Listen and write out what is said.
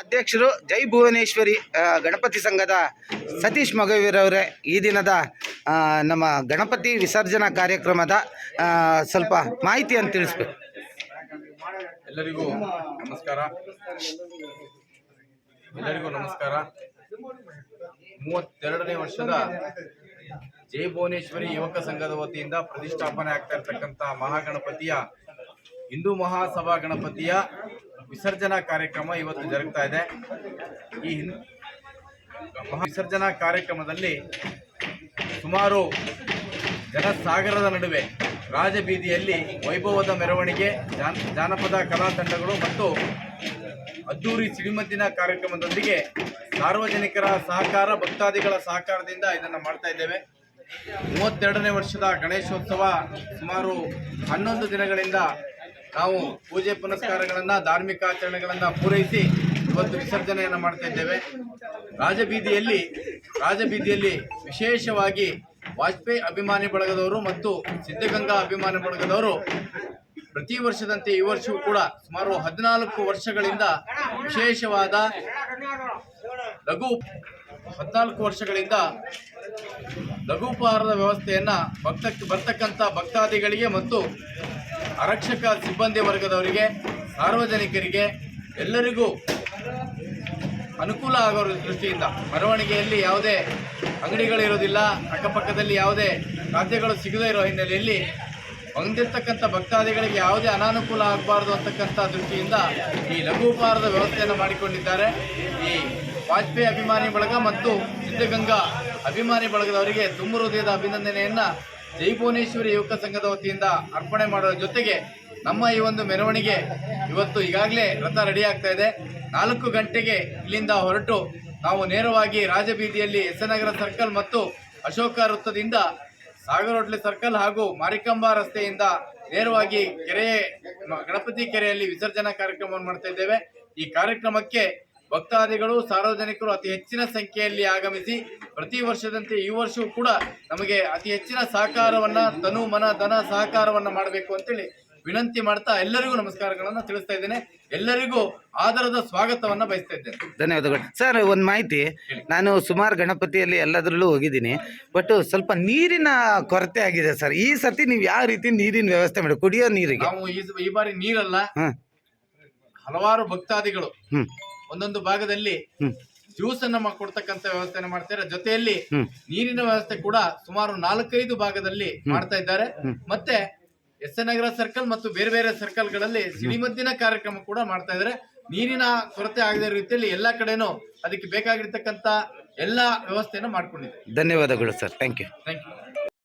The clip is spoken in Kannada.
ಅಧ್ಯಕ್ಷರು ಜೈ ಭುವನೇಶ್ವರಿ ಗಣಪತಿ ಸಂಘದ ಸತೀಶ್ ಮಗವೀರವರೇ ಈ ದಿನದ ನಮ್ಮ ಗಣಪತಿ ವಿಸರ್ಜನಾ ಕಾರ್ಯಕ್ರಮದ ಸ್ವಲ್ಪ ಮಾಹಿತಿಯನ್ನು ತಿಳಿಸ್ಬೇಕು. ಎಲ್ಲರಿಗೂ ನಮಸ್ಕಾರ. ಎಲ್ಲರಿಗೂ ನಮಸ್ಕಾರ. ಮೂವತ್ತೆರಡನೇ ವರ್ಷದ ಜೈ ಭುವನೇಶ್ವರಿ ಯುವಕ ಸಂಘದ ವತಿಯಿಂದ ಪ್ರತಿಷ್ಠಾಪನೆ ಆಗ್ತಾ ಇರ್ತಕ್ಕಂಥ ಮಹಾಗಣಪತಿಯ, ಹಿಂದೂ ಮಹಾಸಭಾ ಗಣಪತಿಯ ವಿಸರ್ಜನಾ ಕಾರ್ಯಕ್ರಮ ಇವತ್ತು ಜರುಗ್ತಾ ಇದೆ. ಈ ಹಿನ್ ವಿಸರ್ಜನಾ ಕಾರ್ಯಕ್ರಮದಲ್ಲಿ ಸುಮಾರು ಜನಸಾಗರದ ನಡುವೆ ರಾಜಬೀದಿಯಲ್ಲಿ ವೈಭವದ ಮೆರವಣಿಗೆ, ಜಾನ್ ಜಾನಪದ ಕಲಾ ತಂಡಗಳು ಮತ್ತು ಅದ್ದೂರಿ ಸಿಡಿಮದ್ದಿನ ಕಾರ್ಯಕ್ರಮದೊಂದಿಗೆ ಸಾರ್ವಜನಿಕರ ಸಹಕಾರ, ಭಕ್ತಾದಿಗಳ ಸಹಕಾರದಿಂದ ಇದನ್ನು ಮಾಡ್ತಾ ಇದ್ದೇವೆ. ಮೂವತ್ತೆರಡನೇ ವರ್ಷದ ಗಣೇಶೋತ್ಸವ ಸುಮಾರು ಹನ್ನೊಂದು ದಿನಗಳಿಂದ ನಾವು ಪೂಜೆ ಪುನಸ್ಕಾರಗಳನ್ನು, ಧಾರ್ಮಿಕ ಆಚರಣೆಗಳನ್ನು ಪೂರೈಸಿ ಇವತ್ತು ವಿಸರ್ಜನೆಯನ್ನು ಮಾಡ್ತಾ ಇದ್ದೇವೆ. ರಾಜಬೀದಿಯಲ್ಲಿ ರಾಜಬೀದಿಯಲ್ಲಿ ವಿಶೇಷವಾಗಿ ವಾಜಪೇಯಿ ಅಭಿಮಾನಿ ಬಳಗದವರು ಮತ್ತು ಸಿದ್ಧಗಂಗಾ ಅಭಿಮಾನಿ ಬಳಗದವರು ಪ್ರತಿ ವರ್ಷದಂತೆ ಈ ವರ್ಷವೂ ಕೂಡ ಸುಮಾರು ಹದಿನಾಲ್ಕು ವರ್ಷಗಳಿಂದ ವಿಶೇಷವಾದ ಲಘು ಹದಿನಾಲ್ಕು ವರ್ಷಗಳಿಂದ ಲಘುಪಹಾರದ ವ್ಯವಸ್ಥೆಯನ್ನ ಭಕ್ತ ಬರ್ತಕ್ಕಂಥ ಭಕ್ತಾದಿಗಳಿಗೆ ಮತ್ತು ಆರಕ್ಷಕ ಸಿಬ್ಬಂದಿ ವರ್ಗದವರಿಗೆ, ಸಾರ್ವಜನಿಕರಿಗೆ ಎಲ್ಲರಿಗೂ ಅನುಕೂಲ ಆಗೋ ದೃಷ್ಟಿಯಿಂದ ಮೆರವಣಿಗೆಯಲ್ಲಿ ಯಾವುದೇ ಅಂಗಡಿಗಳಿರೋದಿಲ್ಲ ಅಕ್ಕಪಕ್ಕದಲ್ಲಿ ಯಾವುದೇ ಖಾದ್ಯಗಳು ಸಿಗದೇ ಇರೋ ಹಿನ್ನೆಲೆಯಲ್ಲಿ ಹೊಂದಿರ್ತಕ್ಕಂಥ ಭಕ್ತಾದಿಗಳಿಗೆ ಯಾವುದೇ ಅನಾನುಕೂಲ ಆಗಬಾರ್ದು ಅಂತಕ್ಕಂಥ ದೃಷ್ಟಿಯಿಂದ ಈ ಲಘು ಉಪಹಾರದ ವ್ಯವಸ್ಥೆಯನ್ನು ಮಾಡಿಕೊಂಡಿದ್ದಾರೆ. ಈ ವಾಜಪೇಯಿ ಅಭಿಮಾನಿ ಬಳಗ ಮತ್ತು ಸಿದ್ಧಗಂಗಾ ಅಭಿಮಾನಿ ಬಳಗದವರಿಗೆ ತುಂಬು ಹೃದಯದ ಅಭಿನಂದನೆಯನ್ನ ಜೈ ಭುವನೇಶ್ವರಿ ಯುವಕ ಸಂಘದ ವತಿಯಿಂದ ಅರ್ಪಣೆ ಮಾಡುವ ಜೊತೆಗೆ ನಮ್ಮ ಈ ಒಂದು ಮೆರವಣಿಗೆ ಇವತ್ತು ಈಗಾಗಲೇ ರಥ ರೆಡಿ ಆಗ್ತಾ ಇದೆ. ನಾಲ್ಕು ಗಂಟೆಗೆ ಇಲ್ಲಿಂದ ಹೊರಟು ನಾವು ನೇರವಾಗಿ ರಾಜಬೀದಿಯಲ್ಲಿ ಎಸ್ಎನಗರ ಸರ್ಕಲ್ ಮತ್ತು ಅಶೋಕ ವೃತ್ತದಿಂದ ಸಾಗರ ಸರ್ಕಲ್ ಹಾಗೂ ಮಾರಿಕಂಬ ರಸ್ತೆಯಿಂದ ನೇರವಾಗಿ ಕೆರೆ ಗಣಪತಿ ಕೆರೆಯಲ್ಲಿ ವಿಸರ್ಜನಾ ಕಾರ್ಯಕ್ರಮವನ್ನು ಮಾಡ್ತಾ ಇದ್ದೇವೆ. ಈ ಕಾರ್ಯಕ್ರಮಕ್ಕೆ ಭಕ್ತಾದಿಗಳು ಸಾರ್ವಜನಿಕರು ಅತಿ ಹೆಚ್ಚಿನ ಸಂಖ್ಯೆಯಲ್ಲಿ ಆಗಮಿಸಿ ಪ್ರತಿ ವರ್ಷದಂತೆ ಈ ವರ್ಷವೂ ಕೂಡ ನಮಗೆ ಅತಿ ಹೆಚ್ಚಿನ ಸಹಕಾರವನ್ನ ತನು ಮನ ಧನ ಸಹಕಾರವನ್ನ ಮಾಡಬೇಕು ಅಂತೇಳಿ ವಿನಂತಿ ಮಾಡ್ತಾ ಎಲ್ಲರಿಗೂ ನಮಸ್ಕಾರಗಳನ್ನ ತಿಳಿಸ್ತಾ ಇದ್ದೇನೆ. ಎಲ್ಲರಿಗೂ ಆದರದ ಸ್ವಾಗತವನ್ನ ಬಯಸ್ತಾ ಇದ್ದೇನೆ. ಧನ್ಯವಾದಗಳು. ಸರ್ ಒಂದು ಮಾಹಿತಿ. ನಾನು ಸುಮಾರು ಗಣಪತಿಯಲ್ಲಿ ಎಲ್ಲದರಲ್ಲೂ ಹೋಗಿದ್ದೀನಿ. ಬಟ್ ಸ್ವಲ್ಪ ನೀರಿನ ಕೊರತೆ ಆಗಿದೆ ಸರ್. ಈ ಸತಿ ನೀವು ಯಾವ ರೀತಿ ನೀರಿನ ವ್ಯವಸ್ಥೆ ಮಾಡಿ ಕುಡಿಯೋ ನೀರಿಗೆ? ನಾವು ಈ ಈ ಬಾರಿ ನೀರಲ್ಲ. ಹಲವಾರು ಭಕ್ತಾದಿಗಳು ಒಂದೊಂದು ಭಾಗದಲ್ಲಿ ಜ್ಯೂಸ್ ಅನ್ನ ಕೊಡ್ತಕ್ಕಂತ ವ್ಯವಸ್ಥೆನ ಮಾಡ್ತಾರೆ ಜೊತೆಯಲ್ಲಿ ನೀರಿನ ವ್ಯವಸ್ಥೆ ಕೂಡ ಸುಮಾರು ನಾಲ್ಕೈದು ಭಾಗದಲ್ಲಿ ಮಾಡ್ತಾ ಇದ್ದಾರೆ. ಮತ್ತೆ ಎಸ್ ಎನ್ ನಗರ ಸರ್ಕಲ್ ಮತ್ತು ಬೇರೆ ಬೇರೆ ಸರ್ಕಲ್ಗಳಲ್ಲಿ ಸಿಡಿಮದ್ದಿನ ಕಾರ್ಯಕ್ರಮ ಕೂಡ ಮಾಡ್ತಾ ಇದ್ದಾರೆ. ನೀರಿನ ಕೊರತೆ ಆಗದ ರೀತಿಯಲ್ಲಿ ಎಲ್ಲಾ ಕಡೆನೂ ಅದಕ್ಕೆ ಬೇಕಾಗಿರ್ತಕ್ಕಂತ ಎಲ್ಲಾ ವ್ಯವಸ್ಥೆಯನ್ನು ಮಾಡ್ಕೊಂಡಿದ್ದಾರೆ. ಧನ್ಯವಾದಗಳು sir. Thank you thank you